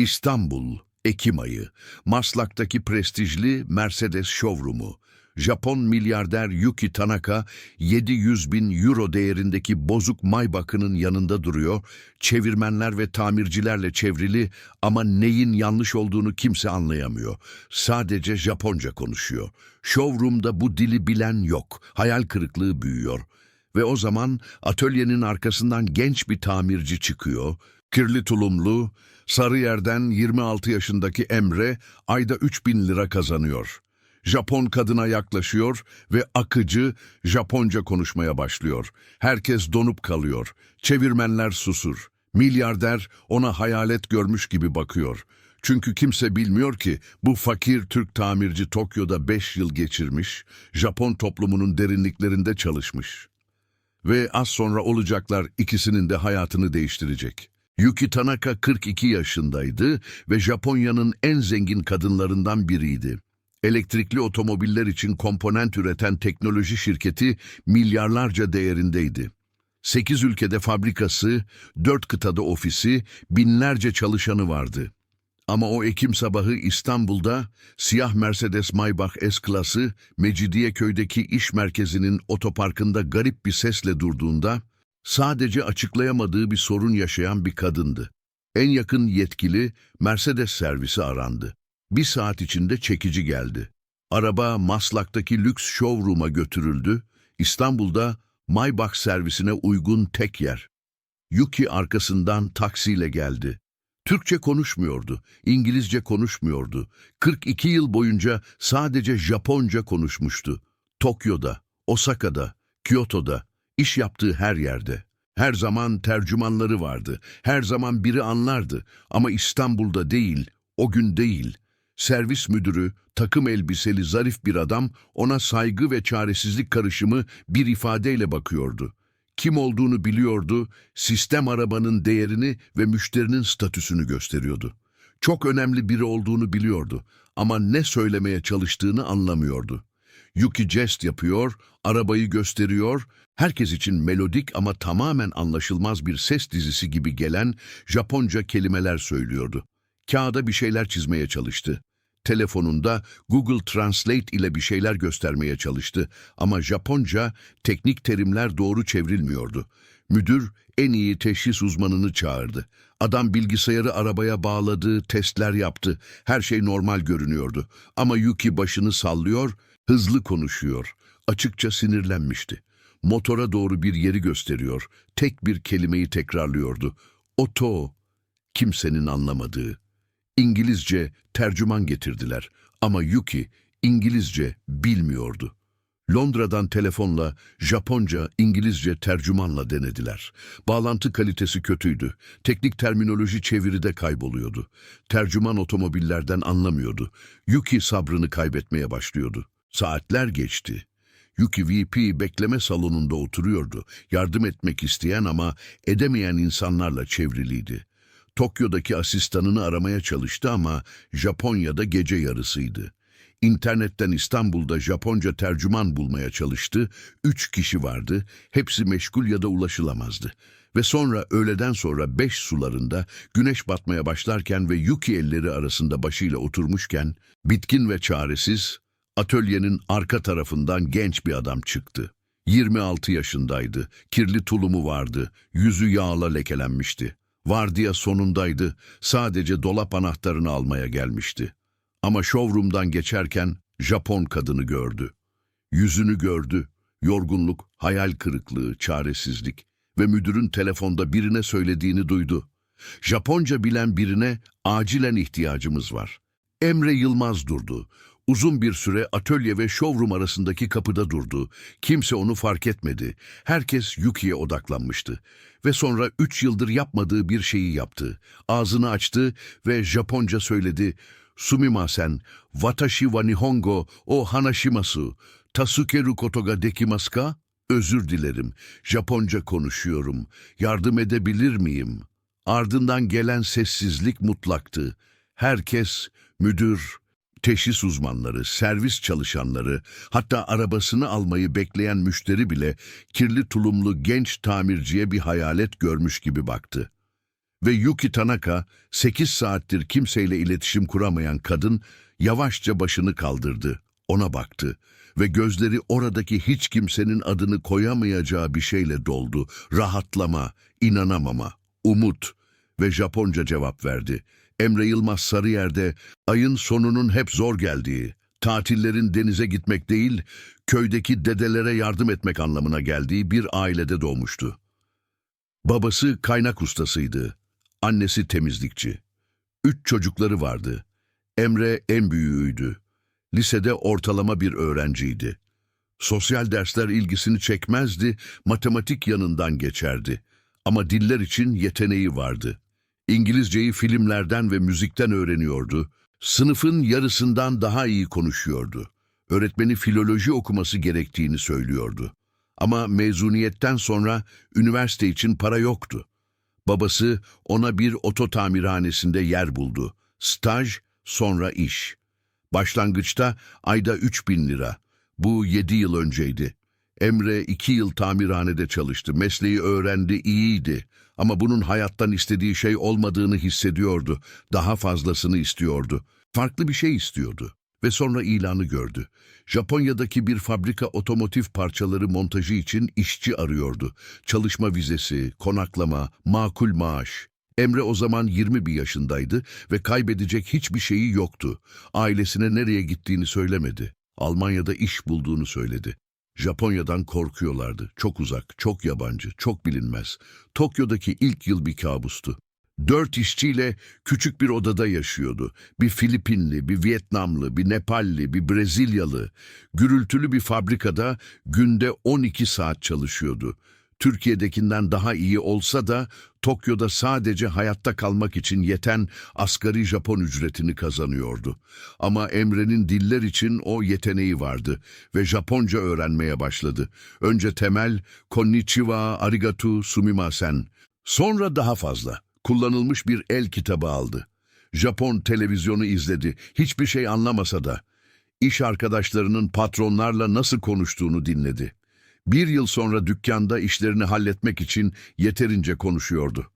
İstanbul, Ekim ayı. Maslak'taki prestijli Mercedes showroom'u. Japon milyarder Yuki Tanaka 700 bin euro değerindeki bozuk Maybach'ının yanında duruyor. Çevirmenler ve tamircilerle çevrili ama neyin yanlış olduğunu kimse anlayamıyor. Sadece Japonca konuşuyor. Showroom'da bu dili bilen yok. Hayal kırıklığı büyüyor. Ve o zaman atölyenin arkasından genç bir tamirci çıkıyor. Kirli tulumlu, Sarıyer'den 26 yaşındaki Emre ayda 3000 lira kazanıyor. Japon kadına yaklaşıyor ve akıcı Japonca konuşmaya başlıyor. Herkes donup kalıyor. Çevirmenler susur. Milyarder ona hayalet görmüş gibi bakıyor. Çünkü kimse bilmiyor ki bu fakir Türk tamirci Tokyo'da 5 yıl geçirmiş, Japon toplumunun derinliklerinde çalışmış. Ve az sonra olacaklar ikisinin de hayatını değiştirecek. Yuki Tanaka 42 yaşındaydı ve Japonya'nın en zengin kadınlarından biriydi. Elektrikli otomobiller için komponent üreten teknoloji şirketi milyarlarca değerindeydi. 8 ülkede fabrikası, 4 kıtada ofisi, binlerce çalışanı vardı. Ama o Ekim sabahı İstanbul'da siyah Mercedes Maybach S-Klası Mecidiyeköy'deki iş merkezinin otoparkında garip bir sesle durduğunda sadece açıklayamadığı bir sorun yaşayan bir kadındı. En yakın yetkili Mercedes servisi arandı. Bir saat içinde çekici geldi. Araba Maslak'taki lüks showroom'a götürüldü. İstanbul'da Maybach servisine uygun tek yer. Yuki arkasından taksiyle geldi. Türkçe konuşmuyordu, İngilizce konuşmuyordu. 42 yıl boyunca sadece Japonca konuşmuştu. Tokyo'da, Osaka'da, Kyoto'da, iş yaptığı her yerde. Her zaman tercümanları vardı, her zaman biri anlardı ama İstanbul'da değil, o gün değil. Servis müdürü, takım elbiseli zarif bir adam ona saygı ve çaresizlik karışımı bir ifadeyle bakıyordu. Kim olduğunu biliyordu, sistem arabanın değerini ve müşterinin statüsünü gösteriyordu. Çok önemli biri olduğunu biliyordu ama ne söylemeye çalıştığını anlamıyordu. Yuki jest yapıyor, arabayı gösteriyor, herkes için melodik ama tamamen anlaşılmaz bir ses dizisi gibi gelen Japonca kelimeler söylüyordu. Kağıda bir şeyler çizmeye çalıştı. Telefonunda Google Translate ile bir şeyler göstermeye çalıştı ama Japonca teknik terimler doğru çevrilmiyordu. Müdür en iyi teşhis uzmanını çağırdı. Adam bilgisayarı arabaya bağladı, testler yaptı. Her şey normal görünüyordu. Ama Yuki başını sallıyor, hızlı konuşuyor. Açıkça sinirlenmişti. Motora doğru bir yeri gösteriyor. Tek bir kelimeyi tekrarlıyordu. Oto. Kimsenin anlamadığı. İngilizce tercüman getirdiler ama Yuki İngilizce bilmiyordu. Londra'dan telefonla Japonca, İngilizce tercümanla denediler. Bağlantı kalitesi kötüydü. Teknik terminoloji çeviride kayboluyordu. Tercüman otomobillerden anlamıyordu. Yuki sabrını kaybetmeye başlıyordu. Saatler geçti. Yuki VP bekleme salonunda oturuyordu. Yardım etmek isteyen ama edemeyen insanlarla çevriliydi. Tokyo'daki asistanını aramaya çalıştı ama Japonya'da gece yarısıydı. İnternetten İstanbul'da Japonca tercüman bulmaya çalıştı. Üç kişi vardı, hepsi meşgul ya da ulaşılamazdı. Ve sonra öğleden sonra beş sularında güneş batmaya başlarken ve Yuki elleri arasında başıyla oturmuşken bitkin ve çaresiz atölyenin arka tarafından genç bir adam çıktı. 26 yaşındaydı, kirli tulumu vardı, yüzü yağla lekelenmişti. Vardiya sonundaydı, sadece dolap anahtarını almaya gelmişti. Ama showroom'dan geçerken Japon kadını gördü. Yüzünü gördü, yorgunluk, hayal kırıklığı, çaresizlik ve müdürün telefonda birine söylediğini duydu. Japonca bilen birine acilen ihtiyacımız var. Emre Yılmaz durdu. Uzun bir süre atölye ve showroom arasındaki kapıda durdu. Kimse onu fark etmedi. Herkes Yuki'ye odaklanmıştı. Ve sonra üç yıldır yapmadığı bir şeyi yaptı. Ağzını açtı ve Japonca söyledi. Sumimasen, watashi wa nihongo o hanashimasu. Tasukeru koto ga dekimasu ka? Özür dilerim. Japonca konuşuyorum. Yardım edebilir miyim? Ardından gelen sessizlik mutlaktı. Herkes, müdür, teşhis uzmanları, servis çalışanları, hatta arabasını almayı bekleyen müşteri bile kirli tulumlu genç tamirciye bir hayalet görmüş gibi baktı. Ve Yuki Tanaka 8 saattir kimseyle iletişim kuramayan kadın yavaşça başını kaldırdı. Ona baktı ve gözleri oradaki hiç kimsenin adını koyamayacağı bir şeyle doldu. Rahatlama, inanamama, umut ve Japonca cevap verdi. Emre Yılmaz Sarıyer'de ayın sonunun hep zor geldiği, tatillerin denize gitmek değil, köydeki dedelere yardım etmek anlamına geldiği bir ailede doğmuştu. Babası kaynak ustasıydı, annesi temizlikçi. Üç çocukları vardı. Emre en büyüğüydü. Lisede ortalama bir öğrenciydi. Sosyal dersler ilgisini çekmezdi, matematik yanından geçerdi. Ama diller için yeteneği vardı. İngilizceyi filmlerden ve müzikten öğreniyordu. Sınıfın yarısından daha iyi konuşuyordu. Öğretmeni filoloji okuması gerektiğini söylüyordu. Ama mezuniyetten sonra üniversite için para yoktu. Babası ona bir oto tamirhanesinde yer buldu. Staj, sonra iş. Başlangıçta ayda 3000 lira. Bu 7 yıl önceydi. Emre iki yıl tamirhanede çalıştı. Mesleği öğrendi, iyiydi. Ama bunun hayattan istediği şey olmadığını hissediyordu. Daha fazlasını istiyordu. Farklı bir şey istiyordu. Ve sonra ilanı gördü. Japonya'daki bir fabrika otomotiv parçaları montajı için işçi arıyordu. Çalışma vizesi, konaklama, makul maaş. Emre o zaman 21 yaşındaydı ve kaybedecek hiçbir şeyi yoktu. Ailesine nereye gittiğini söylemedi. Almanya'da iş bulduğunu söyledi. Japonya'dan korkuyorlardı. Çok uzak, çok yabancı, çok bilinmez. Tokyo'daki ilk yıl bir kabustu. Dört işçiyle küçük bir odada yaşıyordu. Bir Filipinli, bir Vietnamlı, bir Nepalli, bir Brezilyalı. Gürültülü bir fabrikada günde 12 saat çalışıyordu. Türkiye'dekinden daha iyi olsa da Tokyo'da sadece hayatta kalmak için yeten asgari Japon ücretini kazanıyordu. Ama Emre'nin diller için o yeteneği vardı ve Japonca öğrenmeye başladı. Önce temel konnichiwa, arigato, sumimasen. Sonra daha fazla. Kullanılmış bir el kitabı aldı. Japon televizyonu izledi. Hiçbir şey anlamasa da. İş arkadaşlarının patronlarla nasıl konuştuğunu dinledi. Bir yıl sonra dükkanda işlerini halletmek için yeterince konuşuyordu.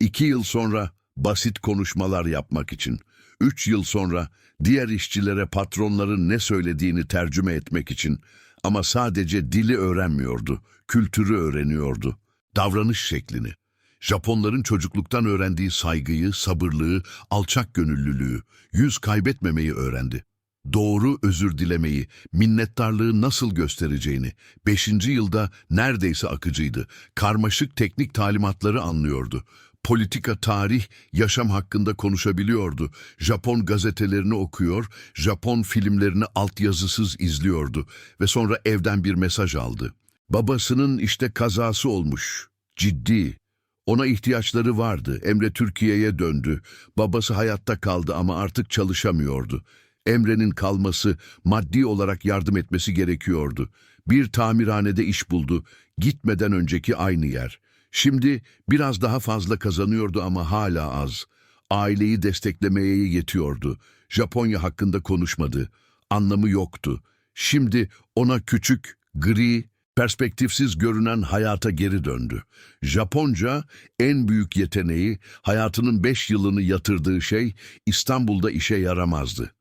İki yıl sonra basit konuşmalar yapmak için. Üç yıl sonra diğer işçilere patronların ne söylediğini tercüme etmek için. Ama sadece dili öğrenmiyordu, kültürü öğreniyordu, davranış şeklini. Japonların çocukluktan öğrendiği saygıyı, sabırlığı, alçak gönüllülüğü, yüz kaybetmemeyi öğrendi. Doğru özür dilemeyi, minnettarlığı nasıl göstereceğini, beşinci yılda neredeyse akıcıydı. Karmaşık teknik talimatları anlıyordu. Politika, tarih, yaşam hakkında konuşabiliyordu. Japon gazetelerini okuyor, Japon filmlerini altyazısız izliyordu ve sonra evden bir mesaj aldı. Babasının işte kazası olmuş. Ciddi. Ona ihtiyaçları vardı. Emre Türkiye'ye döndü. Babası hayatta kaldı ama artık çalışamıyordu. Emre'nin kalması, maddi olarak yardım etmesi gerekiyordu. Bir tamirhanede iş buldu. Gitmeden önceki aynı yer. Şimdi biraz daha fazla kazanıyordu ama hala az. Aileyi desteklemeye yetiyordu. Japonya hakkında konuşmadı. Anlamı yoktu. Şimdi ona küçük, gri, perspektifsiz görünen hayata geri döndü. Japonca en büyük yeteneği, hayatının beş yılını yatırdığı şey İstanbul'da işe yaramazdı.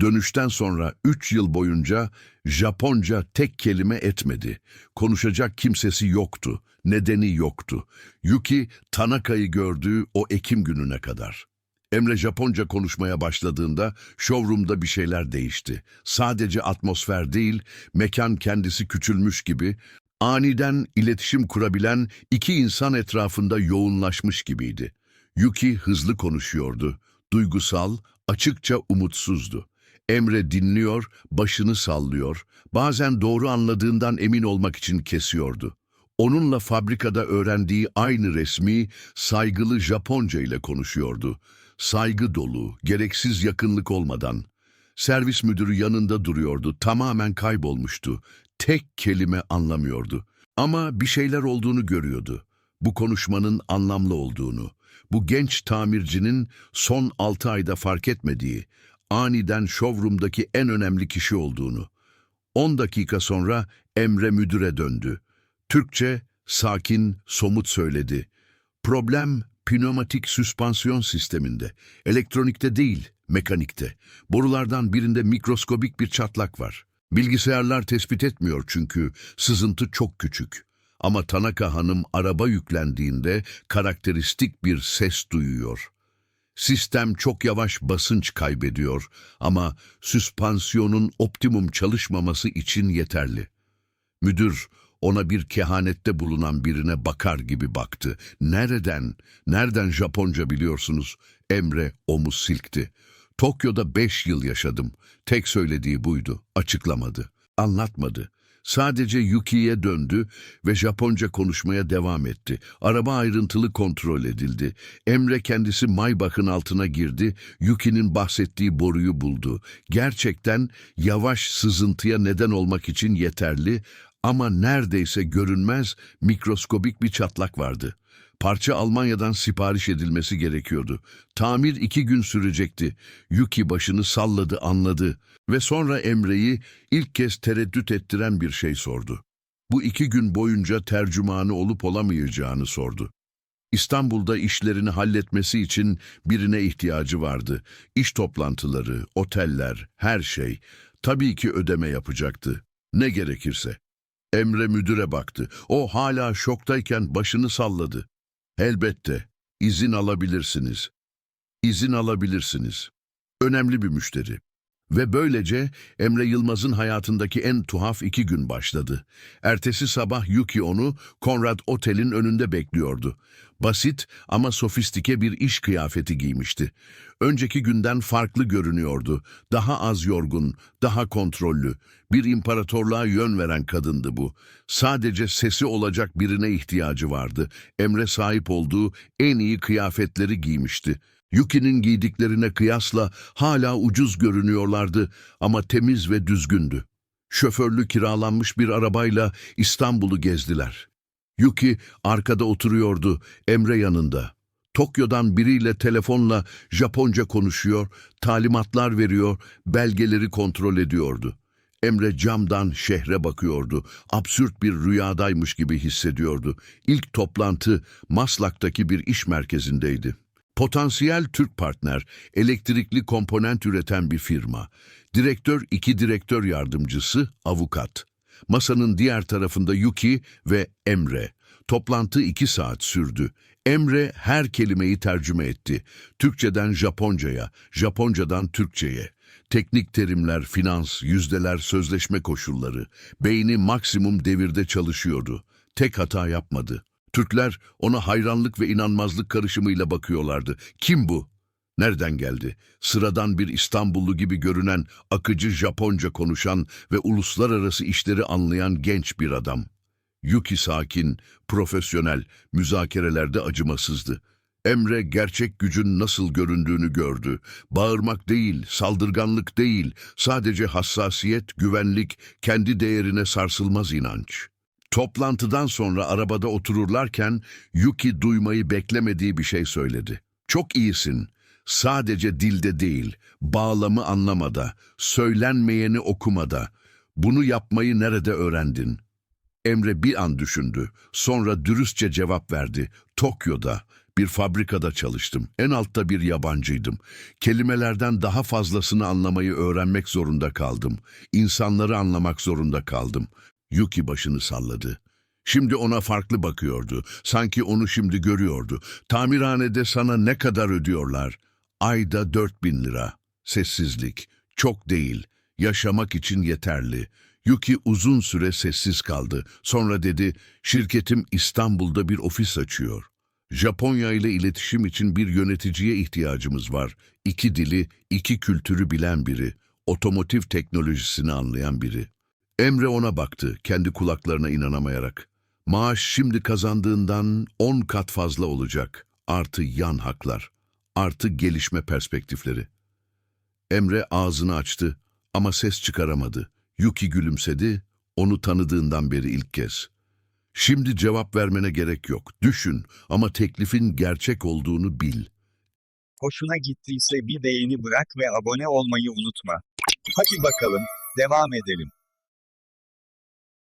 Dönüşten sonra üç yıl boyunca Japonca tek kelime etmedi. Konuşacak kimsesi yoktu, nedeni yoktu. Yuki Tanaka'yı gördüğü o Ekim gününe kadar. Emre Japonca konuşmaya başladığında showroom'da bir şeyler değişti. Sadece atmosfer değil, mekan kendisi küçülmüş gibi, aniden iletişim kurabilen iki insan etrafında yoğunlaşmış gibiydi. Yuki hızlı konuşuyordu, duygusal, açıkça umutsuzdu. Emre dinliyor, başını sallıyor, bazen doğru anladığından emin olmak için kesiyordu. Onunla fabrikada öğrendiği aynı resmi, saygılı Japonca ile konuşuyordu. Saygı dolu, gereksiz yakınlık olmadan. Servis müdürü yanında duruyordu, tamamen kaybolmuştu. Tek kelime anlamıyordu. Ama bir şeyler olduğunu görüyordu. Bu konuşmanın anlamlı olduğunu. Bu genç tamircinin son altı ayda fark etmediği, aniden showroom'daki en önemli kişi olduğunu. On dakika sonra Emre müdüre döndü. Türkçe, sakin, somut söyledi. Problem pneumatik süspansiyon sisteminde. Elektronikte değil, mekanikte. Borulardan birinde mikroskobik bir çatlak var. Bilgisayarlar tespit etmiyor çünkü sızıntı çok küçük. Ama Tanaka Hanım araba yüklendiğinde karakteristik bir ses duyuyor. Sistem çok yavaş basınç kaybediyor ama süspansiyonun optimum çalışmaması için yeterli. Müdür ona bir kehanette bulunan birine bakar gibi baktı. Nereden, nereden Japonca biliyorsunuz? Emre omuz silkti. Tokyo'da beş yıl yaşadım. Tek söylediği buydu. Açıklamadı. Anlatmadı. Sadece Yuki'ye döndü ve Japonca konuşmaya devam etti. Araba ayrıntılı kontrol edildi. Emre kendisi Maybach'ın altına girdi. Yuki'nin bahsettiği boruyu buldu. Gerçekten yavaş sızıntıya neden olmak için yeterli ama neredeyse görünmez mikroskobik bir çatlak vardı. Parça Almanya'dan sipariş edilmesi gerekiyordu. Tamir iki gün sürecekti. Yuki başını salladı, anladı ve sonra Emre'yi ilk kez tereddüt ettiren bir şey sordu. Bu iki gün boyunca tercümanı olup olamayacağını sordu. İstanbul'da işlerini halletmesi için birine ihtiyacı vardı. İş toplantıları, oteller, her şey. Tabii ki ödeme yapacaktı. Ne gerekirse. Emre müdüre baktı. O hala şoktayken başını salladı. Elbette, izin alabilirsiniz. İzin alabilirsiniz. Önemli bir müşteri. Ve böylece Emre Yılmaz'ın hayatındaki en tuhaf iki gün başladı. Ertesi sabah Yuki onu Konrad Otel'in önünde bekliyordu. Basit ama sofistike bir iş kıyafeti giymişti. Önceki günden farklı görünüyordu. Daha az yorgun, daha kontrollü. Bir imparatorluğa yön veren kadındı bu. Sadece sesi olacak birine ihtiyacı vardı. Emre sahip olduğu en iyi kıyafetleri giymişti. Yuki'nin giydiklerine kıyasla hala ucuz görünüyorlardı ama temiz ve düzgündü. Şoförlü kiralanmış bir arabayla İstanbul'u gezdiler. Yuki arkada oturuyordu, Emre yanında. Tokyo'dan biriyle telefonla Japonca konuşuyor, talimatlar veriyor, belgeleri kontrol ediyordu. Emre camdan şehre bakıyordu. Absürt bir rüyadaymış gibi hissediyordu. İlk toplantı Maslak'taki bir iş merkezindeydi. Potansiyel Türk partner, elektrikli komponent üreten bir firma. Direktör, iki direktör yardımcısı, avukat. Masanın diğer tarafında Yuki ve Emre. Toplantı iki saat sürdü. Emre her kelimeyi tercüme etti. Türkçeden Japonca'ya, Japoncadan Türkçe'ye. Teknik terimler, finans, yüzdeler, sözleşme koşulları. Beyni maksimum devirde çalışıyordu. Tek hata yapmadı. Türkler ona hayranlık ve inanmazlık karışımıyla bakıyorlardı. Kim bu? Nereden geldi? Sıradan bir İstanbullu gibi görünen, akıcı Japonca konuşan ve uluslararası işleri anlayan genç bir adam. Yuki sakin, profesyonel, müzakerelerde acımasızdı. Emre gerçek gücün nasıl göründüğünü gördü. Bağırmak değil, saldırganlık değil, sadece hassasiyet, güvenlik, kendi değerine sarsılmaz inanç. Toplantıdan sonra arabada otururlarken Yuki duymayı beklemediği bir şey söyledi. Çok iyisin. Sadece dilde değil, bağlamı anlamada, söylenmeyeni okumada. Bunu yapmayı nerede öğrendin? Emre bir an düşündü. Sonra dürüstçe cevap verdi. Tokyo'da, bir fabrikada çalıştım. En altta bir yabancıydım. Kelimelerden daha fazlasını anlamayı öğrenmek zorunda kaldım. İnsanları anlamak zorunda kaldım. Yuki başını salladı. Şimdi ona farklı bakıyordu. Sanki onu şimdi görüyordu. Tamirhanede sana ne kadar ödüyorlar? Ayda dört bin lira. Sessizlik. Çok değil. Yaşamak için yeterli. Yuki uzun süre sessiz kaldı. Sonra dedi, şirketim İstanbul'da bir ofis açıyor. Japonya ile iletişim için bir yöneticiye ihtiyacımız var. İki dili, iki kültürü bilen biri. Otomotiv teknolojisini anlayan biri. Emre ona baktı, kendi kulaklarına inanamayarak. Maaş şimdi kazandığından on kat fazla olacak. Artı yan haklar. Artı gelişme perspektifleri. Emre ağzını açtı ama ses çıkaramadı. Yuki gülümsedi, onu tanıdığından beri ilk kez. Şimdi cevap vermene gerek yok. Düşün ama teklifin gerçek olduğunu bil. Hoşuna gittiyse bir beğeni bırak ve abone olmayı unutma. Hadi bakalım, devam edelim.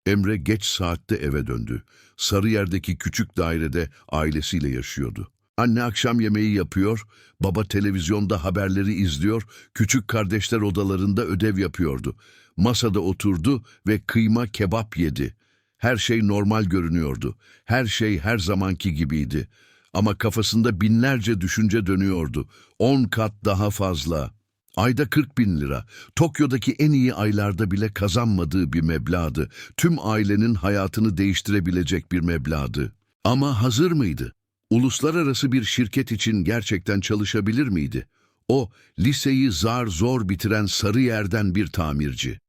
Emre geç saatte eve döndü. Sarıyer'deki küçük dairede ailesiyle yaşıyordu. Anne akşam yemeği yapıyor, baba televizyonda haberleri izliyor, küçük kardeşler odalarında ödev yapıyordu. Masada oturdu ve kıyma kebap yedi. Her şey normal görünüyordu. Her şey her zamanki gibiydi. Ama kafasında binlerce düşünce dönüyordu. On kat daha fazla. Ayda 40 bin lira. Tokyo'daki en iyi aylarda bile kazanmadığı bir meblağdı. Tüm ailenin hayatını değiştirebilecek bir meblağdı. Ama hazır mıydı? Uluslararası bir şirket için gerçekten çalışabilir miydi? O, liseyi zar zor bitiren sarı yerden bir tamirci.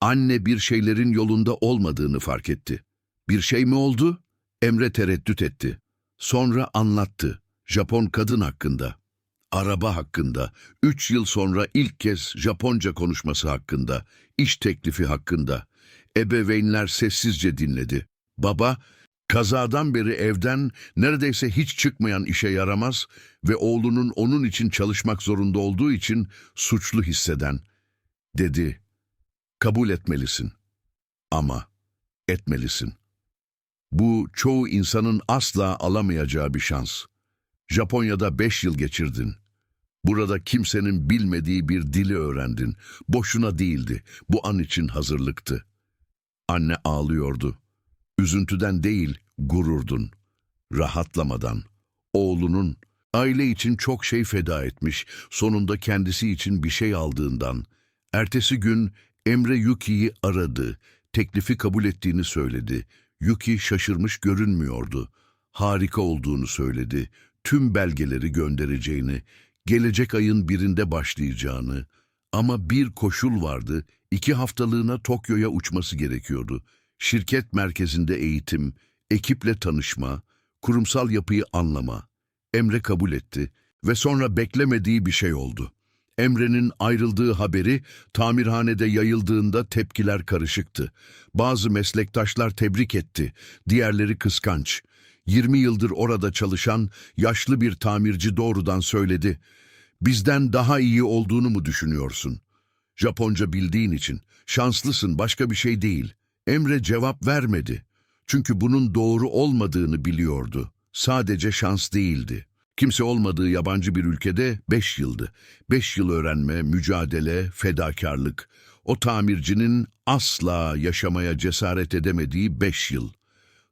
Anne bir şeylerin yolunda olmadığını fark etti. Bir şey mi oldu? Emre tereddüt etti. Sonra anlattı. Japon kadın hakkında, araba hakkında, üç yıl sonra ilk kez Japonca konuşması hakkında, iş teklifi hakkında. Ebeveynler sessizce dinledi. Baba, kazadan beri evden neredeyse hiç çıkmayan işe yaramaz ve oğlunun onun için çalışmak zorunda olduğu için suçlu hisseden, dedi. Kabul etmelisin. Ama etmelisin. Bu çoğu insanın asla alamayacağı bir şans. Japonya'da beş yıl geçirdin. Burada kimsenin bilmediği bir dili öğrendin. Boşuna değildi. Bu an için hazırlıktı. Anne ağlıyordu. Üzüntüden değil, gururdun. Rahatlamadan. Oğlunun aile için çok şey feda etmiş, sonunda kendisi için bir şey aldığından. Ertesi gün Emre Yuki'yi aradı. Teklifi kabul ettiğini söyledi. Yuki şaşırmış görünmüyordu. Harika olduğunu söyledi. Tüm belgeleri göndereceğini, gelecek ayın birinde başlayacağını. Ama bir koşul vardı, iki haftalığına Tokyo'ya uçması gerekiyordu. Şirket merkezinde eğitim, ekiple tanışma, kurumsal yapıyı anlama. Emre kabul etti ve sonra beklemediği bir şey oldu. Emre'nin ayrıldığı haberi tamirhanede yayıldığında tepkiler karışıktı. Bazı meslektaşlar tebrik etti, diğerleri kıskanç. 20 yıldır orada çalışan yaşlı bir tamirci doğrudan söyledi. Bizden daha iyi olduğunu mu düşünüyorsun? Japonca bildiğin için. Şanslısın başka bir şey değil. Emre cevap vermedi. Çünkü bunun doğru olmadığını biliyordu. Sadece şans değildi. Kimse olmadığı yabancı bir ülkede beş yıldı. Beş yıl öğrenme, mücadele, fedakarlık. O tamircinin asla yaşamaya cesaret edemediği beş yıl.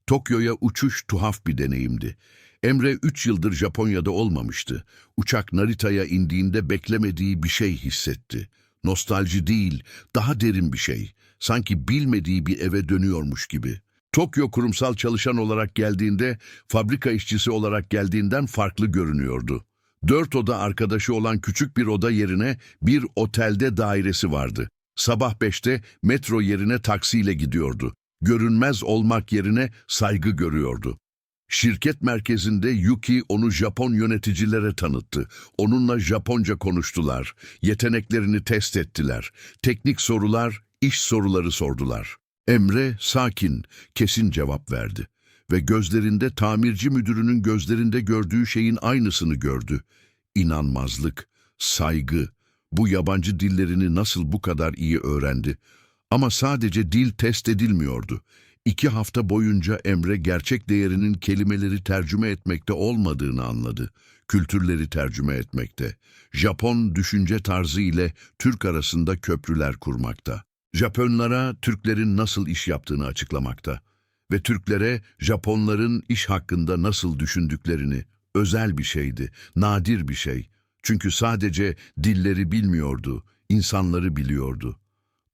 Tokyo'ya uçuş tuhaf bir deneyimdi. Emre üç yıldır Japonya'da olmamıştı. Uçak Narita'ya indiğinde beklemediği bir şey hissetti. Nostalji değil, daha derin bir şey. Sanki bilmediği bir eve dönüyormuş gibi. Tokyo kurumsal çalışan olarak geldiğinde, fabrika işçisi olarak geldiğinden farklı görünüyordu. Dört oda arkadaşı olan küçük bir oda yerine bir otelde dairesi vardı. Sabah beşte metro yerine taksiyle gidiyordu. Görünmez olmak yerine saygı görüyordu. Şirket merkezinde Yuki onu Japon yöneticilere tanıttı. Onunla Japonca konuştular. Yeteneklerini test ettiler. Teknik sorular, iş soruları sordular. Emre sakin, kesin cevap verdi ve gözlerinde tamirci müdürünün gözlerinde gördüğü şeyin aynısını gördü. İnanmazlık, saygı, bu yabancı dillerini nasıl bu kadar iyi öğrendi? Ama sadece dil test edilmiyordu. İki hafta boyunca Emre gerçek değerinin kelimeleri tercüme etmekte olmadığını anladı. Kültürleri tercüme etmekte. Japon düşünce tarzı ile Türk arasında köprüler kurmakta. Japonlara Türklerin nasıl iş yaptığını açıklamakta ve Türklere Japonların iş hakkında nasıl düşündüklerini özel bir şeydi, nadir bir şey. Çünkü sadece dilleri bilmiyordu, insanları biliyordu.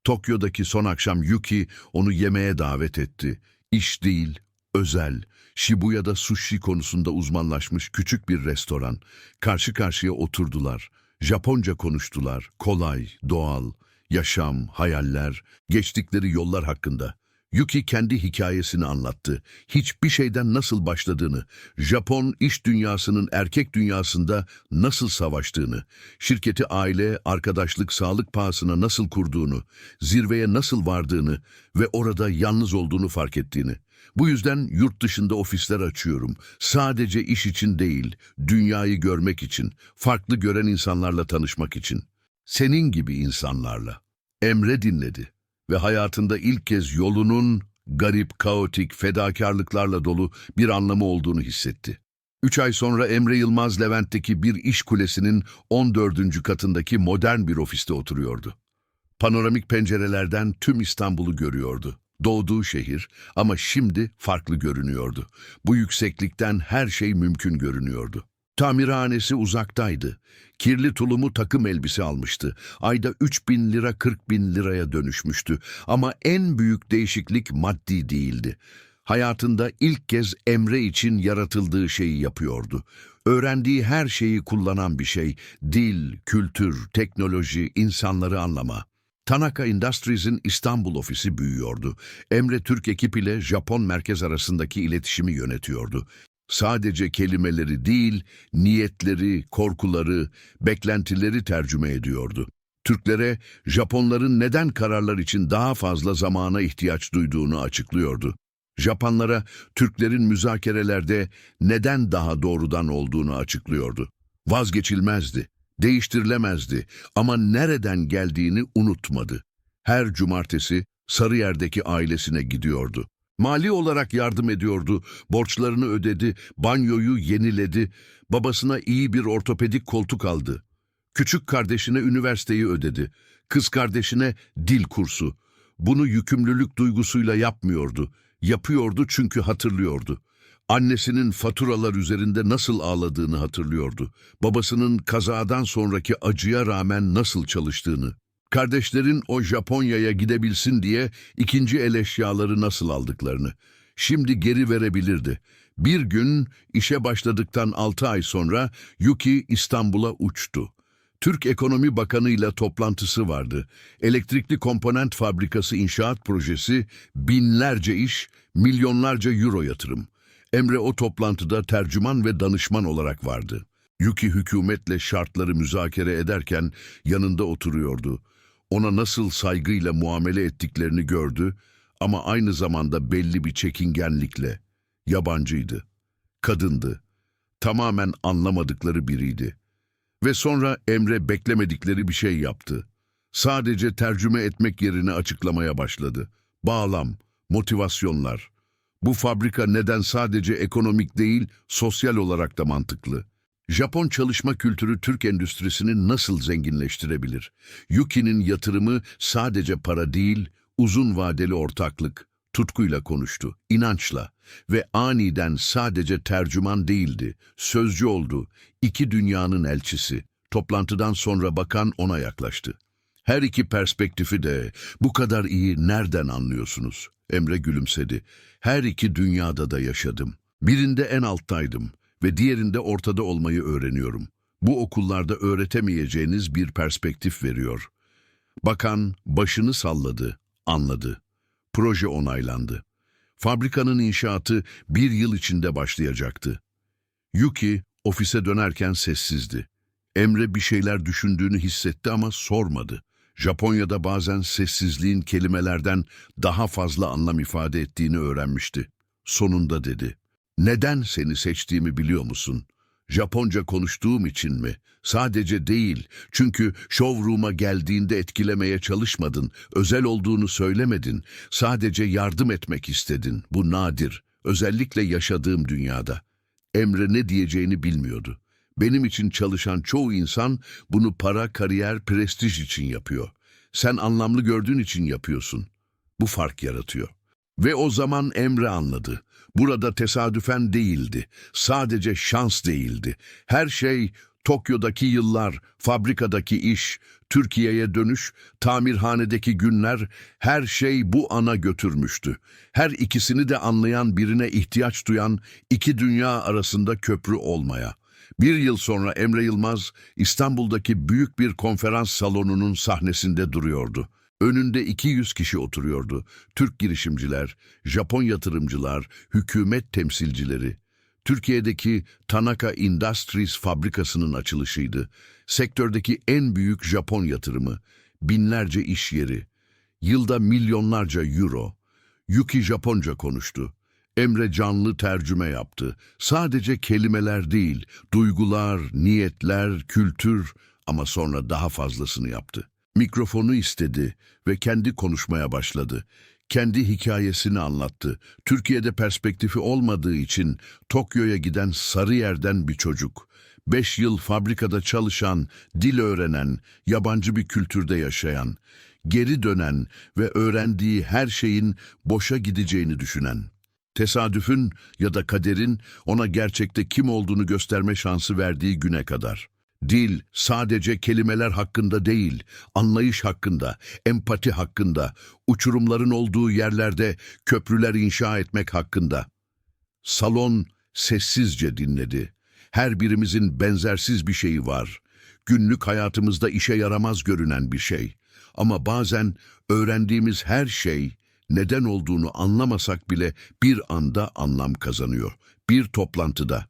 Tokyo'daki son akşam Yuki onu yemeğe davet etti. İş değil, özel. Shibuya'da sushi konusunda uzmanlaşmış küçük bir restoran. Karşı karşıya oturdular. Japonca konuştular. Kolay, doğal. Yaşam, hayaller, geçtikleri yollar hakkında. Yuki kendi hikayesini anlattı. Hiçbir şeyden nasıl başladığını, Japon iş dünyasının erkek dünyasında nasıl savaştığını, şirketi aile, arkadaşlık, sağlık pahasına nasıl kurduğunu, zirveye nasıl vardığını ve orada yalnız olduğunu fark ettiğini. Bu yüzden yurt dışında ofisler açıyorum. Sadece iş için değil, dünyayı görmek için, farklı gören insanlarla tanışmak için. Senin gibi insanlarla. Emre dinledi ve hayatında ilk kez yolunun garip, kaotik, fedakarlıklarla dolu bir anlamı olduğunu hissetti. Üç ay sonra Emre Yılmaz Levent'teki bir iş kulesinin 14. katındaki modern bir ofiste oturuyordu. Panoramik pencerelerden tüm İstanbul'u görüyordu. Doğduğu şehir ama şimdi farklı görünüyordu. Bu yükseklikten her şey mümkün görünüyordu. Tamirhanesi uzaktaydı. Kirli tulumu takım elbise almıştı. Ayda 3 bin lira 40 bin liraya dönüşmüştü. Ama en büyük değişiklik maddi değildi. Hayatında ilk kez Emre için yaratıldığı şeyi yapıyordu. Öğrendiği her şeyi kullanan bir şey. Dil, kültür, teknoloji, insanları anlama. Tanaka Industries'in İstanbul ofisi büyüyordu. Emre Türk ekip ile Japon merkez arasındaki iletişimi yönetiyordu. Sadece kelimeleri değil, niyetleri, korkuları, beklentileri tercüme ediyordu. Türklere Japonların neden kararlar için daha fazla zamana ihtiyaç duyduğunu açıklıyordu. Japonlara Türklerin müzakerelerde neden daha doğrudan olduğunu açıklıyordu. Vazgeçilmezdi, değiştirilemezdi ama nereden geldiğini unutmadı. Her cumartesi Sarıyer'deki ailesine gidiyordu. Mali olarak yardım ediyordu, borçlarını ödedi, banyoyu yeniledi, babasına iyi bir ortopedik koltuk aldı. Küçük kardeşine üniversiteyi ödedi, kız kardeşine dil kursu. Bunu yükümlülük duygusuyla yapmıyordu, yapıyordu çünkü hatırlıyordu. Annesinin faturalar üzerinde nasıl ağladığını hatırlıyordu. Babasının kazadan sonraki acıya rağmen nasıl çalıştığını. Kardeşlerin o Japonya'ya gidebilsin diye ikinci el eşyaları nasıl aldıklarını. Şimdi geri verebilirdi. Bir gün işe başladıktan altı ay sonra Yuki İstanbul'a uçtu. Türk Ekonomi Bakanı ile toplantısı vardı. Elektrikli komponent fabrikası inşaat projesi, binlerce iş, milyonlarca euro yatırım. Emre o toplantıda tercüman ve danışman olarak vardı. Yuki hükümetle şartları müzakere ederken yanında oturuyordu. Ona nasıl saygıyla muamele ettiklerini gördü ama aynı zamanda belli bir çekingenlikle. Yabancıydı. Kadındı. Tamamen anlamadıkları biriydi. Ve sonra Emre beklemedikleri bir şey yaptı. Sadece tercüme etmek yerine açıklamaya başladı. Bağlam, motivasyonlar. Bu fabrika neden sadece ekonomik değil, sosyal olarak da mantıklı. Japon çalışma kültürü Türk endüstrisini nasıl zenginleştirebilir? Yuki'nin yatırımı sadece para değil, uzun vadeli ortaklık, tutkuyla konuştu, inançla ve aniden sadece tercüman değildi, sözcü oldu, iki dünyanın elçisi. Toplantıdan sonra bakan ona yaklaştı. Her iki perspektifi de bu kadar iyi nereden anlıyorsunuz? Emre gülümsedi. Her iki dünyada da yaşadım. Birinde en alttaydım ve diğerinde ortada olmayı öğreniyorum. Bu okullarda öğretemeyeceğiniz bir perspektif veriyor. Bakan başını salladı, anladı. Proje onaylandı. Fabrikanın inşaatı bir yıl içinde başlayacaktı. Yuki ofise dönerken sessizdi. Emre bir şeyler düşündüğünü hissetti ama sormadı. Japonya'da bazen sessizliğin kelimelerden daha fazla anlam ifade ettiğini öğrenmişti. Sonunda dedi. Neden seni seçtiğimi biliyor musun? Japonca konuştuğum için mi? Sadece değil. Çünkü showroom'a geldiğinde etkilemeye çalışmadın. Özel olduğunu söylemedin. Sadece yardım etmek istedin. Bu nadir. Özellikle yaşadığım dünyada. Emre ne diyeceğini bilmiyordu. Benim için çalışan çoğu insan bunu para, kariyer, prestij için yapıyor. Sen anlamlı gördüğün için yapıyorsun. Bu fark yaratıyor. Ve o zaman Emre anladı. Burada tesadüfen değildi. Sadece şans değildi. Her şey Tokyo'daki yıllar, fabrikadaki iş, Türkiye'ye dönüş, tamirhanedeki günler, her şey bu ana götürmüştü. Her ikisini de anlayan birine ihtiyaç duyan iki dünya arasında köprü olmaya. Bir yıl sonra Emre Yılmaz, İstanbul'daki büyük bir konferans salonunun sahnesinde duruyordu. Önünde 200 kişi oturuyordu. Türk girişimciler, Japon yatırımcılar, hükümet temsilcileri. Türkiye'deki Tanaka Industries fabrikasının açılışıydı. Sektördeki en büyük Japon yatırımı, binlerce iş yeri, yılda milyonlarca euro. Yuki Japonca konuştu. Emre canlı tercüme yaptı. Sadece kelimeler değil, duygular, niyetler, kültür ama sonra daha fazlasını yaptı. Mikrofonu istedi ve kendi konuşmaya başladı. kendi hikayesini anlattı. Türkiye'de perspektifi olmadığı için Tokyo'ya giden Sarıyer'den bir çocuk. Beş yıl fabrikada çalışan, dil öğrenen, yabancı bir kültürde yaşayan, geri dönen ve öğrendiği her şeyin boşa gideceğini düşünen. Tesadüfün ya da kaderin ona gerçekte kim olduğunu gösterme şansı verdiği güne kadar. Dil sadece kelimeler hakkında değil, anlayış hakkında, empati hakkında, uçurumların olduğu yerlerde köprüler inşa etmek hakkında. Salon sessizce dinledi. Her birimizin benzersiz bir şeyi var. Günlük hayatımızda işe yaramaz görünen bir şey. Ama bazen öğrendiğimiz her şey neden olduğunu anlamasak bile bir anda anlam kazanıyor. Bir toplantıda,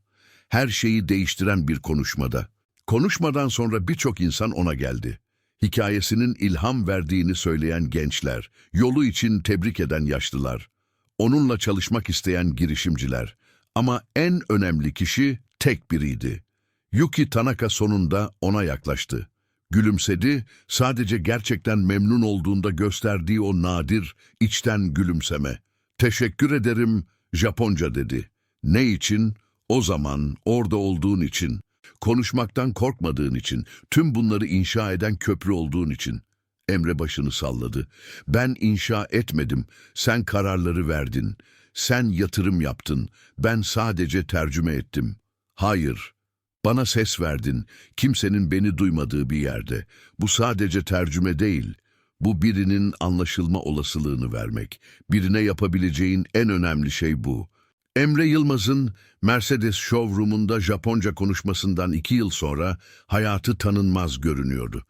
her şeyi değiştiren bir konuşmada. Konuşmadan sonra birçok insan ona geldi. Hikayesinin ilham verdiğini söyleyen gençler, yolu için tebrik eden yaşlılar, onunla çalışmak isteyen girişimciler. Ama en önemli kişi tek biriydi. Yuki Tanaka sonunda ona yaklaştı. Gülümsedi, sadece gerçekten memnun olduğunda gösterdiği o nadir, içten gülümseme. Teşekkür ederim, Japonca dedi. Ne için? O zaman, orada olduğun için. Konuşmaktan korkmadığın için, tüm bunları inşa eden köprü olduğun için. Emre başını salladı. Ben inşa etmedim, sen kararları verdin. Sen yatırım yaptın, ben sadece tercüme ettim. Hayır, bana ses verdin, kimsenin beni duymadığı bir yerde. Bu sadece tercüme değil, bu birinin anlaşılma olasılığını vermek. Birine yapabileceğin en önemli şey bu. Emre Yılmaz'ın Mercedes showroom'unda Japonca konuşmasından iki yıl sonra hayatı tanınmaz görünüyordu.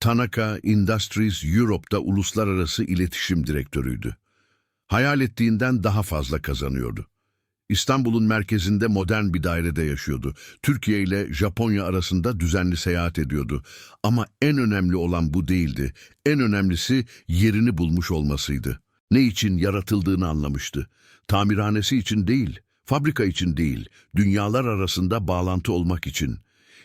Tanaka Industries Europe'da uluslararası iletişim direktörüydü. Hayal ettiğinden daha fazla kazanıyordu. İstanbul'un merkezinde modern bir dairede yaşıyordu. Türkiye ile Japonya arasında düzenli seyahat ediyordu. Ama en önemli olan bu değildi. En önemlisi yerini bulmuş olmasıydı. Ne için yaratıldığını anlamıştı. Tamirhanesi için değil, fabrika için değil, dünyalar arasında bağlantı olmak için.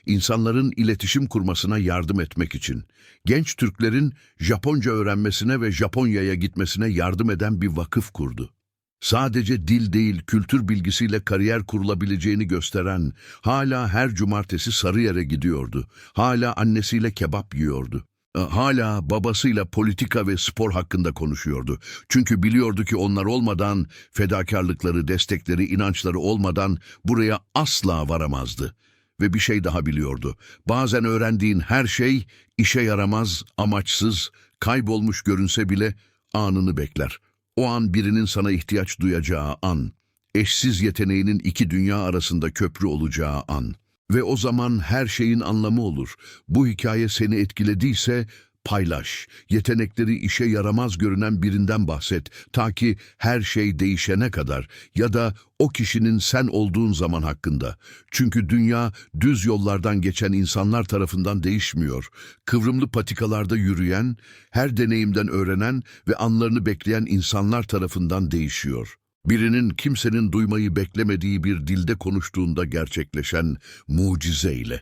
İnsanların iletişim kurmasına yardım etmek için. Genç Türklerin Japonca öğrenmesine ve Japonya'ya gitmesine yardım eden bir vakıf kurdu. Sadece dil değil, kültür bilgisiyle kariyer kurulabileceğini gösteren, hala her cumartesi Sarıyer'e gidiyordu. Hala annesiyle kebap yiyordu. Hala babasıyla politika ve spor hakkında konuşuyordu. Çünkü biliyordu ki onlar olmadan, fedakarlıkları, destekleri, inançları olmadan buraya asla varamazdı. Ve bir şey daha biliyordu. Bazen öğrendiğin her şey işe yaramaz, amaçsız, kaybolmuş görünse bile anını bekler. O an birinin sana ihtiyaç duyacağı an, eşsiz yeteneğinin iki dünya arasında köprü olacağı an. Ve o zaman her şeyin anlamı olur. Bu hikaye seni etkilediyse paylaş. Yetenekleri işe yaramaz görünen birinden bahset. Ta ki her şey değişene kadar ya da o kişinin sen olduğun zaman hakkında. Çünkü dünya düz yollardan geçen insanlar tarafından değişmiyor. Kıvrımlı patikalarda yürüyen, her deneyimden öğrenen ve anlarını bekleyen insanlar tarafından değişiyor. Birinin kimsenin duymayı beklemediği bir dilde konuştuğunda gerçekleşen mucizeyle.